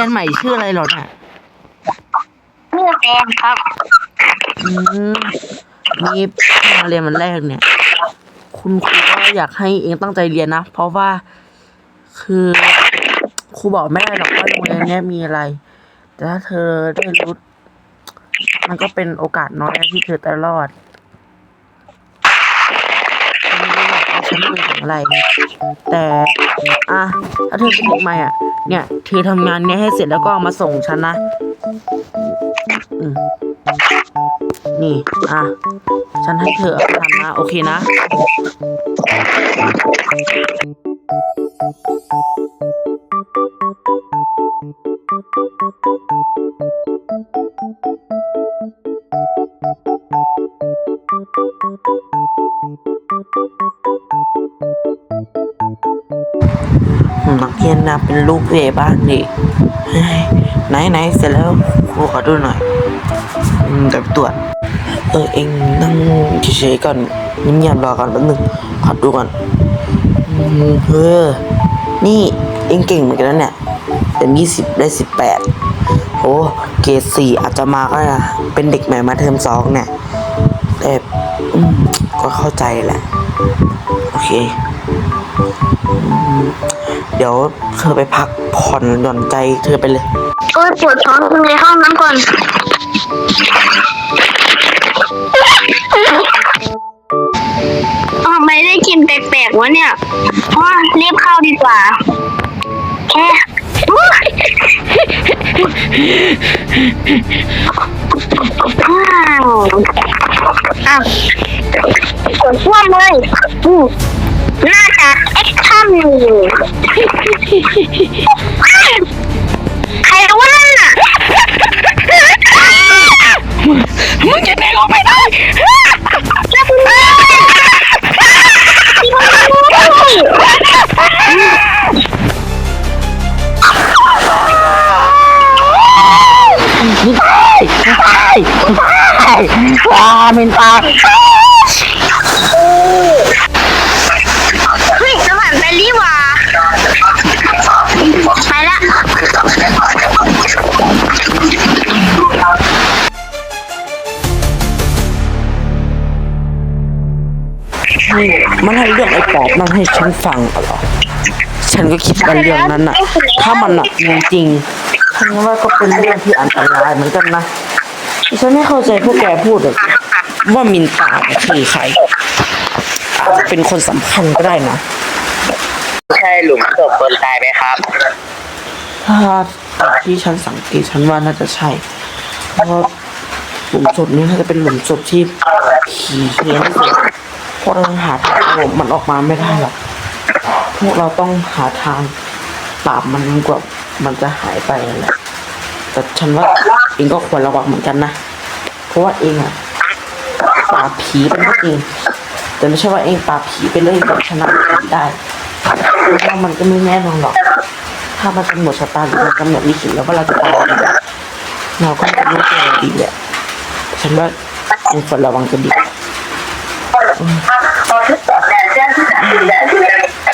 นักเรียนใหม่ชื่ออะไรเหรอเนี่ยเพื่อแฟนครับ อืมนี่มาเรียนวันแรกเนี่ย คุณครูก็อยากให้เองตั้งใจเรียนนะ เพราะว่าคือครูบอกไม่ได้หรอกว่าโรงเรียนเนี้ยมีอะไร แต่ถ้าเธอได้รู้มันก็เป็นโอกาสน้อยนะที่เธอจะรอดฉันไม่รู้หรอกว่าฉันเป็นข อะไร แต่อะถ้าเธอเป็นเด็กใหม่อะ เนี่ยเธอทำงานเนี้ยให้เสร็จแล้วก็เอามาส่งฉันนะนี่ อะ ฉันให้เธอเอาไปทำนะ โอเคนะ นักเรียนนะเป็นลูกเวบ้านดิไหนไหนเสร็จแล้วครูขอดูหน่อยอืมเดี๋ยวตรวจเออเองนั่งเฉยๆก่อนเงียบๆรอก่อนแป๊บนึงขอดูก่อนเออนี่เองเก่งเหมือนกันนะเนี่ยเต็มยี่สิบได้สิบแปดโอ้เกรดสี่อาจจะมาก็ได้นะเป็นเด็กใหม่มาเทอมสองเนี่ยแต่ก็เข้าใจแหละ โอเค เดี๋ยวเธอไปพักผ่อนหย่อนใจเธอไปเลย โอ้ยปวดท้องคุณในห้องน้ำก่อนอ๋อไม่ได้กินแปลกๆวะเนี่ยอ๋อรีบเข้าดีกว่าแค่อ้าวอ้าวปวดท่วเลยน่าจะเอ็กซ์ชั่นอยู่ ใครรู้นั่นน่ะมึงจะหนีออกไปได้แล้วคุณแม่ที่มันรู้ปลาเป็นปลาเมันให้เรื่องไอ้ปอบมันให้ฉันฟังเหรอ ฉันก็คิดว่าเรื่องนั้นน่ะ ถ้ามันหนักจริงๆฉันว่าก็เป็นเรื่องที่อันตรายเหมือนกันนะฉันไม่เข้าใจพวกแกพูดหรอกว่ามินตาเนี่ยคือใครอาจจะเป็นคนสำคัญก็ได้นะใช่หลุมศพคนตายไหมครับ ถ้าตามที่ฉันสังเกตฉันว่าน่าจะใช่ เพราะว่าหลุมศพนี้น่าจะเป็นหลุมศพที่ผีเฮี้ยนที่สุดเพราะเราหาทางเอามันออกมาไม่ได้หรอก พวกเราต้องหาทางปราบมันจนกว่ามันจะหายไปนั่นแหละแต่ฉันว่าเองก็ควรระวังเหมือนกันนะ เพราะว่าเองอะปราบผีเป็นก็จริงแต่ไม่ใช่ว่าเองปราบผีไปเลยแบบชนะผีได้เพราะว่ามันก็ไม่แน่นอนหรอก ถ้ามันกำหนดชะตาหรือมันกำหนดลิขิตแล้วว่าเราจะตายเราก็ไม่รู้ตัวดีแหละฉันว่าเองควรระวังกันดี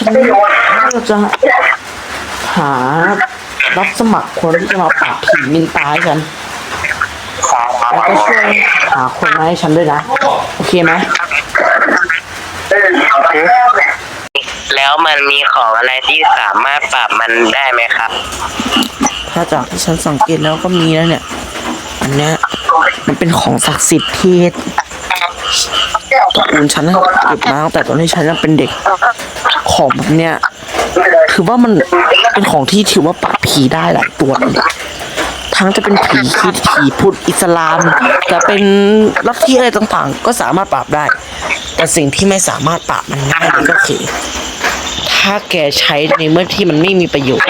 ฉันเราจะหารับสมัครคนที่จะมาปราบผีมินตายฉันแล้วก็ช่วยหาคนมาให้ฉันด้วยนะ โอเคไหมแล้วมันมีของอะไรที่สามารถปรับมันได้ไหมครับ ถ้าจากที่ฉันสังเกตแล้วก็มีแล้วเนี่ย อันเนี้ยมันเป็นของศักดิ์สิทธิ์ที่ ตระกูลฉันนะเก็บมาตั้งแต่ตอนที่ฉันยังเป็นเด็กของแบบเนี้ยคือว่ามันเป็นของที่ถือว่าปราบผีได้หลายตัวเลยทั้งจะเป็นผีคิดผีพุทธอิสลาม จะเป็นลัทธิอะไรต่างๆ ก็สามารถปราบได้ แต่สิ่งที่ไม่สามารถปราบมันได้เลยก็คือ ถ้าแกใช้ในเมื่อที่มันไม่มีประโยชน์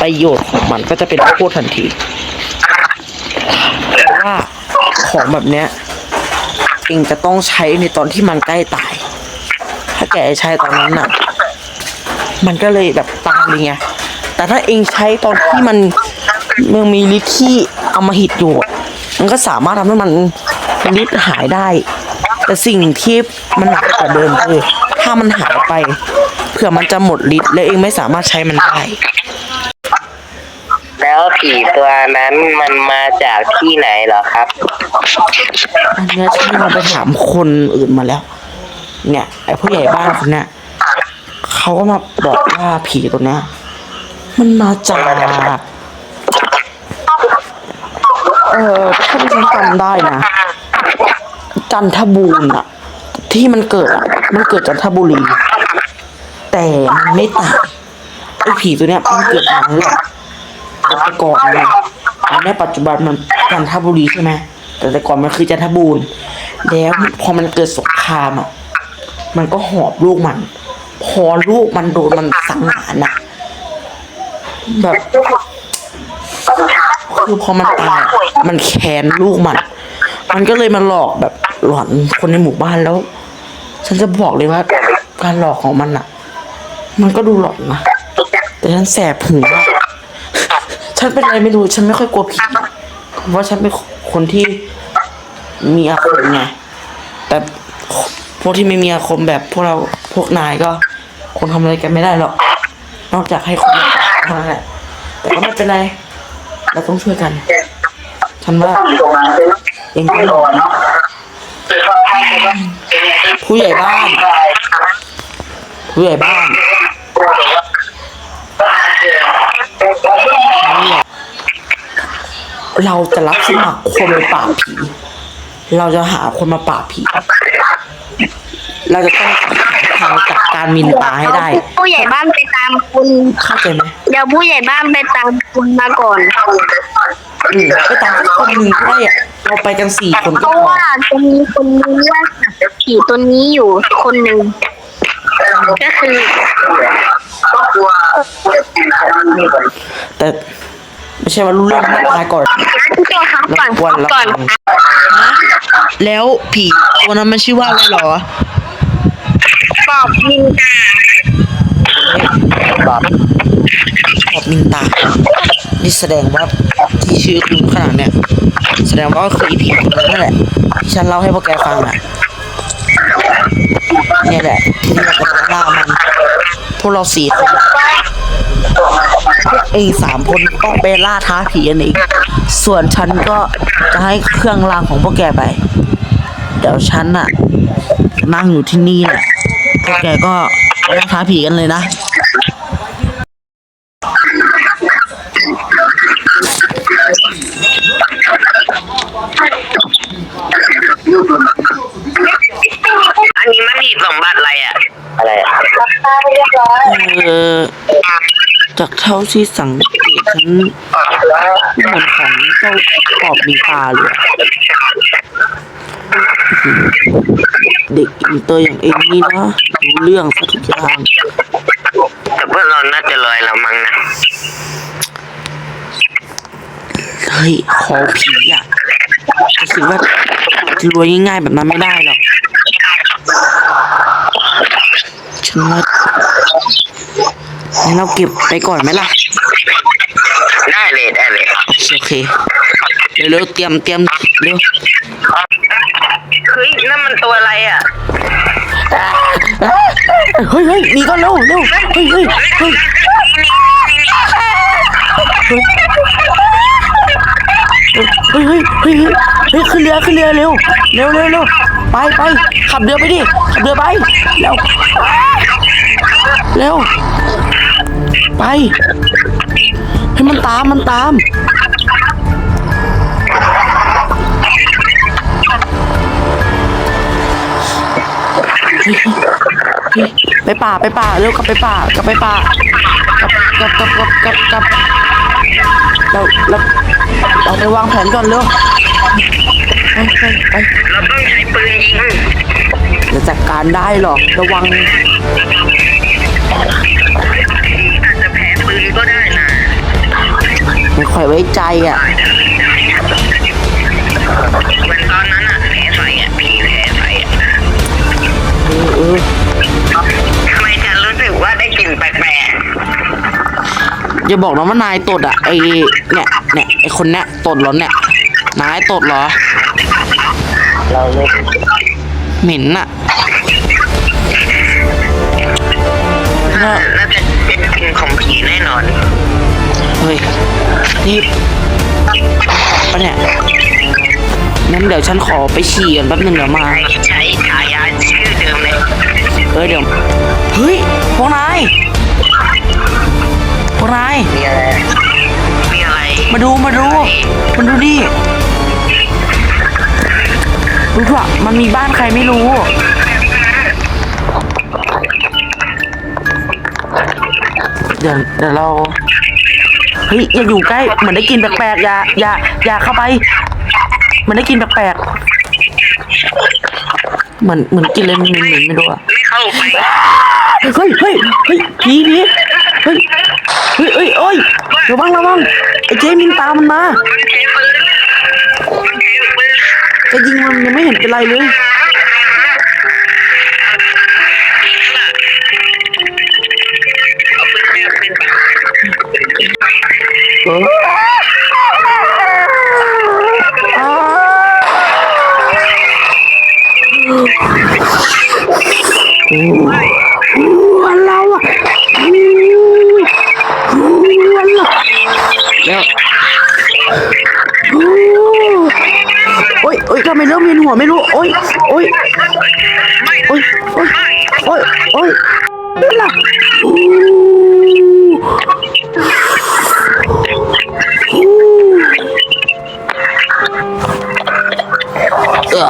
ประโยชน์ของมันก็จะเป็นโทษทันทีเพราะว่าของแบบเนี้ย เองจะต้องใช้ในตอนที่มันใกล้ตาย ถ้าแกใช้ตอนนั้นน่ะ มันก็เลยแบบตายเลยไงแต่ถ้าเองใช้ตอนที่มันมันมีฤทธิ์ที่เอามาหิดอยู่ มันก็สามารถทำให้มันฤทธิ์หายได้ แต่สิ่งที่มันหนักกว่าเดิมคือถ้ามันหายไปเผื่อมันจะหมดฤทธิ์แล้วเองไม่สามารถใช้มันได้ แล้วผีตัวนั้นมันมาจากที่ไหนเหรอครับ อันเนี้ยฉันลองไปถามคนอื่นมาแล้ว เนี่ย ไอ้ผู้ใหญ่บ้านคนเนี้ยเขาก็มาบอกว่าผีตัวเนี้ยมันมาจากเออถ้าฉันจำได้นะจันทบูรณ์อะที่มันเกิดอะมันเกิดจันทบุรี แต่มันไม่ตายไอ้ผีตัวเนี้ยมันเกิดมาแล้ว แต่ก่อนเนี่ยอันนี้ปัจจุบันมันจันทบุรีใช่ไหมแต่แต่ก่อนมันคือจันทบูรณ์แล้วพอมันเกิดสงครามอะมันก็หอบลูกมัน พอลูกมันโดนมันสังหารอะแบบคือพอมันตายมันแค้นลูกมัน มันก็เลยมาหลอกแบบหลอนคนในหมู่บ้านแล้ว ฉันจะบอกเลยว่า การหลอกของมันอะ มันก็ดูหลอนนะแต่ฉันแสบหูมาก ฉันเป็นอะไรไม่รู้ ฉันไม่ค่อยกลัวผีเพราะฉันเป็นคนที่มีอาคมไง แต่พวกที่ไม่มีอาคมแบบพวกเราพวกนายก็ คงทำอะไรกันไม่ได้หรอก นอกจากให้คนมาเท่านั้นแหละแต่ก็ไม่เป็นไร เราต้องช่วยกัน ฉันว่าเองก็หลอนผู้ใหญ่บ้าน ผู้ใหญ่บ้าน เราจะรับสมัครคนไปปราบผี เราจะหาคนมาปราบผี เราจะต้องทางจัดการมินตาให้ได้ ผู้ใหญ่บ้านไปตามคุณ เข้าใจไหมเดี๋ยวผู้ใหญ่บ้านไปตามคุณมาก่อนอืมไปตามสักคนหนึ่งก็ได้อะเราไปกันสี่คนเพก็ราะพอว่าจะมีคนนึงว่าผีตัวนี้อยู่คนหนึ่งก็คือแต่ ไม่ใช่ว่ารู้เรื่องไม่ตายก่อนพี่โจครับก่อนรบกวนก่อนรบกวนแล้วผีตัวนั้นมันชื่อว่าอะไรหรอปอบมินตาชอบมินตา นี่แสดงว่าที่ชื่อคุณขนาดเนี้ยแสดงว่าก็คืออีผีคนนั้นนั่นแหละที่ฉันเล่าให้พวกแกฟังอะเนี่ยแหละที่เรากำลังล่ามัน พวกเราสี่คนพวก เองสามคนต้องไปล่าท้าผีกันเองส่วนฉันก็จะให้เครื่องรางของพวกแกไป เดี๋ยวฉันน่ะนั่งอยู่ที่นี่แหละพวกแกก็ล่าท้าผีกันเลยนะอันนี้มันหีบสมบัติอะไรอะ อะไรอะเออ จากเท่าที่สังเกตฉันเหมือนของเจ้าปอบมีตาเลยเด็กอินเตอร์อย่างเองนี่นะรู้เรื่องซะทุกอย่างแต่พวกเราน่าจะลอยแล้วมั้งนะเฮ้ยขอผีอะจะคิดว่าจะรวยง่ายๆแบบนั้นไม่ได้หรอกฉันว่า งั้เราเก็บไปก่อนไหมล่ะ ได้เลยได้เลยโอเค เร็วๆเตรียมเตรียมเร็วเฮ้ยนั่นมันตัวอะไรอะเฮ้ยเฮ้ยหนีก่อนเร็วเร็วเฮ้ยเฮ้ยเฮ้ยเฮ้ยเฮ้ยเฮ้ยเฮ้ยขึ้นเรือขึ้นเรือเร็วเร็วเร็วเร็วไปไปขับเรือไปดิขับเรือไปเร็วเร็ว ไปให้มันตามมันตาม ไปป่าไปป่าเร็วกลับไปป่ากลับไปป่ากลับกลับกลับกลับกลับกลับเราเราเราไปวางแผนก่อนเร็วไปไปไปเราต้องใช้ปืนยิงจะจัดการได้หรอระวัง ไม่ค่อยไว้ใจอะเหมือนตอนนั้นอะแพ้ไฟอะผีแพ้ไฟอะเออเออทำไมฉันรู้สึกว่าได้กลิ่นแปลกอย่าบอกนะว่านายตดอะไอเนี่ยเนี่ยไอคนเนี้ยตดเหรอเนี่ยนายตดเหรอ ๆเราเลยเหม็นอะ น่าน่าจะเป็นกลิ่นของผีแน่นอนเฮ้ยนี่ปะเนี่ยงั้นเดี๋ยวฉันขอไปฉี่ก่อนแป๊บหนึงเดี๋ยวมา ใช้ฉายาชื่อเดิมเลยเฮ้ยเดี๋ยว เฮ้ยพวกนายพวกนาย มีอะไรมีอะไรมาดูมาดูมาดูดิดูเถอะมันมีบ้านใครไม่รู้ เดี๋ยวเดี๋ยวเรา เฮ้ยอย่าอยู่ใกล้เหมือนได้กลินแปลกๆอย่าอย่าอย่าเข้าไปเหมือนได้กลินแปลกๆเหมือนเหมือนกินเลยเหม็นๆไม่รู้อะไม่เข้าไปเฮ้ยเฮ้ยเฮ้ยผีผีเฮ้ยเฮ้ยเฮ้ยเอ้ยระวังระวังไอ้เจมินตามมันมามันใช้ปืนมันใช้ปืนจะยิงมันยังไม่เห็นเป็นไรเลยเอออ้าวโอ้โหอันเราอะโอ้โหอันเราแล้วโอ้โอ้ยโอ้ยทำไมเริ่มเวียนหัวไม่รู้ โอ้ยโอ้ยโอ้ยโอ้ยโอ้ยโอ้ยนั่นล่ะ โอ้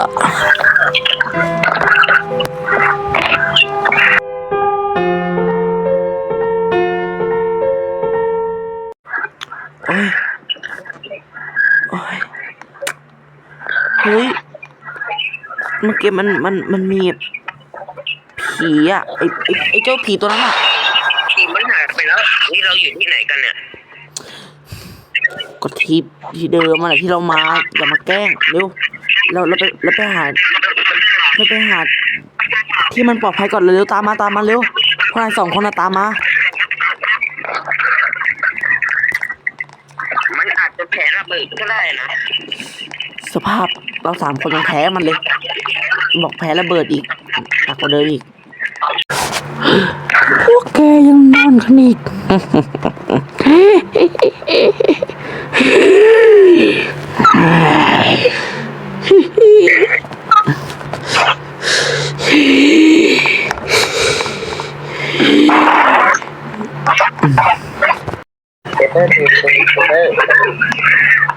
เออโอ้ย โอ้ยเฮ้ย เมื่อกี้มันมันมันมีผีอะไอไอไอเจ้าผีตัวนั้นอะทีมมันหายไปแล้ว นี่เราอยู่ที่ไหนกันเนี่ย ก็ที่ที่เดิมมาแหละที่เรามาอย่ามาแกล้งเร็ว เราเราไปเราไปหาเราไปหา ที่มันปลอดภัยก่อนเร็วๆตามมาตามมาเร็วพวกนายสองคนน่ะตามมา มันอาจจะแผลระเบิดก็ได้นะสภาพเราสามคนยังแพ้มันเลย บอกแพ้ระเบิดอีกหนักกว่าเดิมอีกพวกแกยังนอนกันอีก เ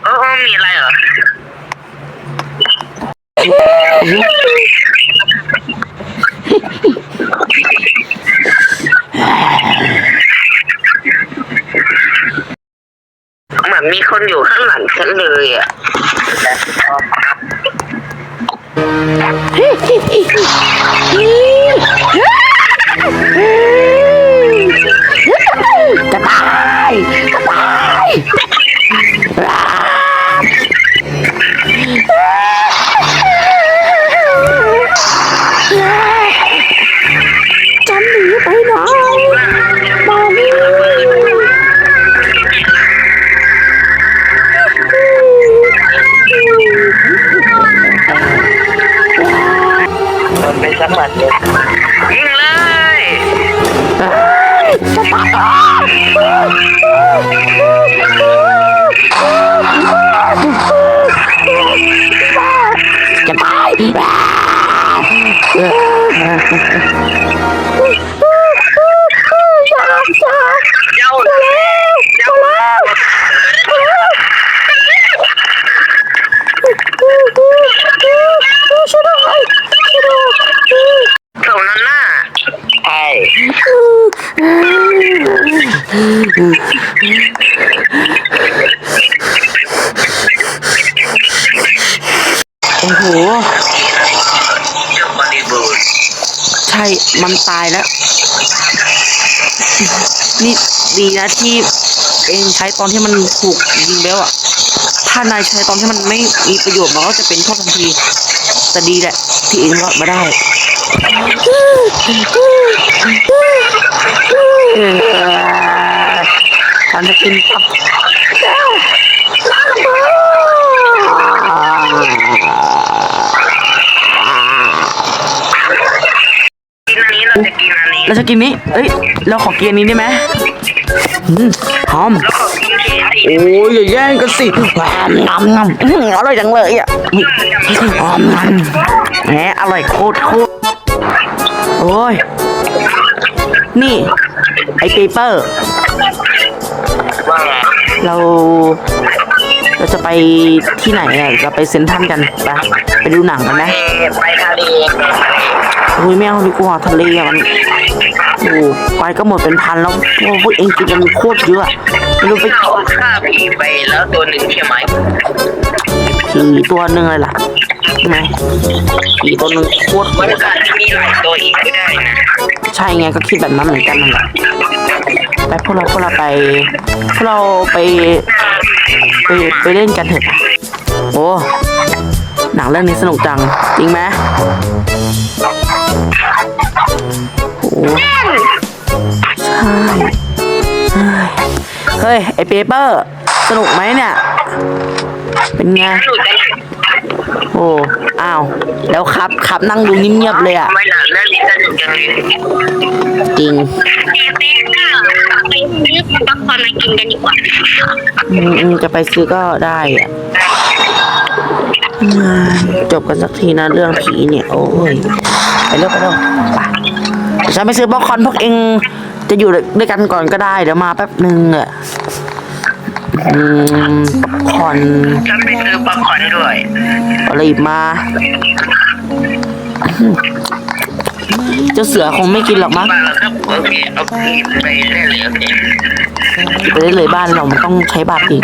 ออมีอะไรเหรอเหมือนมีคนอยู่ข้างหลังฉันเลยอะ จะตายจะตาย มันเป็นสักหมัดเลยยิงเลยจะตาย เจ้าเจ้า ช่วยด้วยช่วยด้วย เท่านั้นน่ะใช่ โอ้โห ใช่ มันตายแล้ว นี่ดีนะที่เองใช้ตอนที่มันถูกยิงแล้วอะ ถ้านายใช้ตอนที่มันไม่มีประโยชน์มันก็จะเป็นโทษทันที แต่ดีแหละ ที่เองรอดมาได้ ฉันจะกินตับกินอันนี้เราจะกินอันนี้เราจะกินนี้ เอ้ย เราขอกินอันนี้ได้ไหมอืมหอมแล้วขอกินทีโอ้ยอย่าแย่งกันสิงำงำอื้ออร่อยจังเลยอะอ๋อมันแหมอร่อยโคตรโคตรโอ้ย นี่ ไอเปเปอร์ ว่าไงเราเราจะไปที่ไหนอะเราไปเซ็นทรัลกันไปไปดูหนังกันไปนะไปทะเลไปทะเลอุ้ยไม่เอาดีกว่าทะเลอะมันโอ้ไปก็หมดเป็นพันแล้วโอ้พวกเองกินกันโคตรเยอะอะไม่รู้ไปเอาฆ่าผีไปแล้วตัวหนึ่งใช่ไหมผีตัวหนึ่งเลยล่ะใช่ไหมผีตัวหนึ่งโคตรโหมันดอาจจะมีหลายตัวอีกก็ได้นะ ใช่ไงก็คิดแบบนั้นเหมือนกันนั่นแหละไปพวกเราพวกเราไปพวกเราไปไปไปเล่นกันเถอะโอ้หนังเรื่องนี้สนุกจัง จริงไหมโอ้ใช่เฮ้ยไอเปเปอร์ สนุกไหมเนี่ย เป็นไง โอ้อ้าว แล้วครับครับนั่งดูเงียบๆเลยอะ ไม่หนังเรื่องนี้สนุกจังเลยจริงเป๊ะเป๊ะก็ไปซื้อป๊อปคอร์นมากินกันดีกว่าอืมอืมจะไปซื้อก็ได้อะอืมจบกันสักทีนะเรื่องผีเนี่ย โอ้ยไปเร็วไปเร็วไปเดี๋ยวฉันไปซื้อป๊อปคอร์นพวกเองจะอยู่ด้วยกันก่อนก็ได้เดี๋ยวมาแป๊บหนึ่งอะ ป๊อปคอร์นฉันไปซื้อป๊อปคอร์นด้วยเอาอะไรอีกมาเจ้าเสือคงไม่กินหรอกมั้งมาแล้วครับโอเคเอาผีไปเล่นเลยโอเคไปได้เลยบ้านเรามันต้องใช้บัตรอีก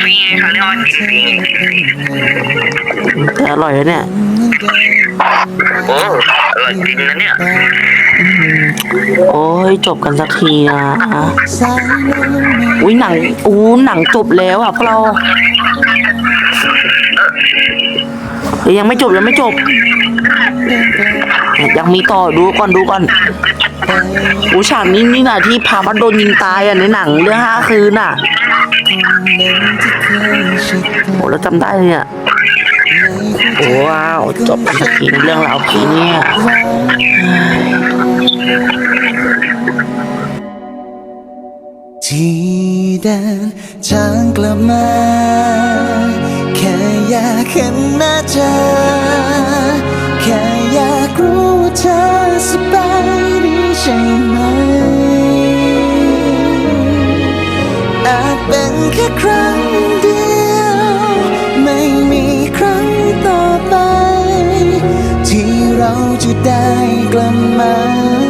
ฟรีไงเขาเรียกว่าฟรีแต่อร่อยแล้วเนี่ยโอ้ อร่อยจริงนะเนี่ย โอ้ยจบกันสักทีนะอุ้ยหนังอู้หนังจบแล้วอะพวกเราเฮ้ยยังไม่จบยังไม่จบ ยังมีต่อดูก่อนดูก่อนอู้ฉากนี้นี่นะที่พาพัดโดนยิงตายอะในหนังเรื่องห้าคืนอะโอ้แล้วจำได้เลยเนี่ยโอ้ ว้าว จบกันสักทีเรื่องราวผีเนี่ยที่เดินทางกลับมา แค่อยากเห็นหน้าเธอ แค่อยากรู้ว่าเธอสบายดีใช่ไหม อาจเป็นแค่ครั้ง จะได้กลับมา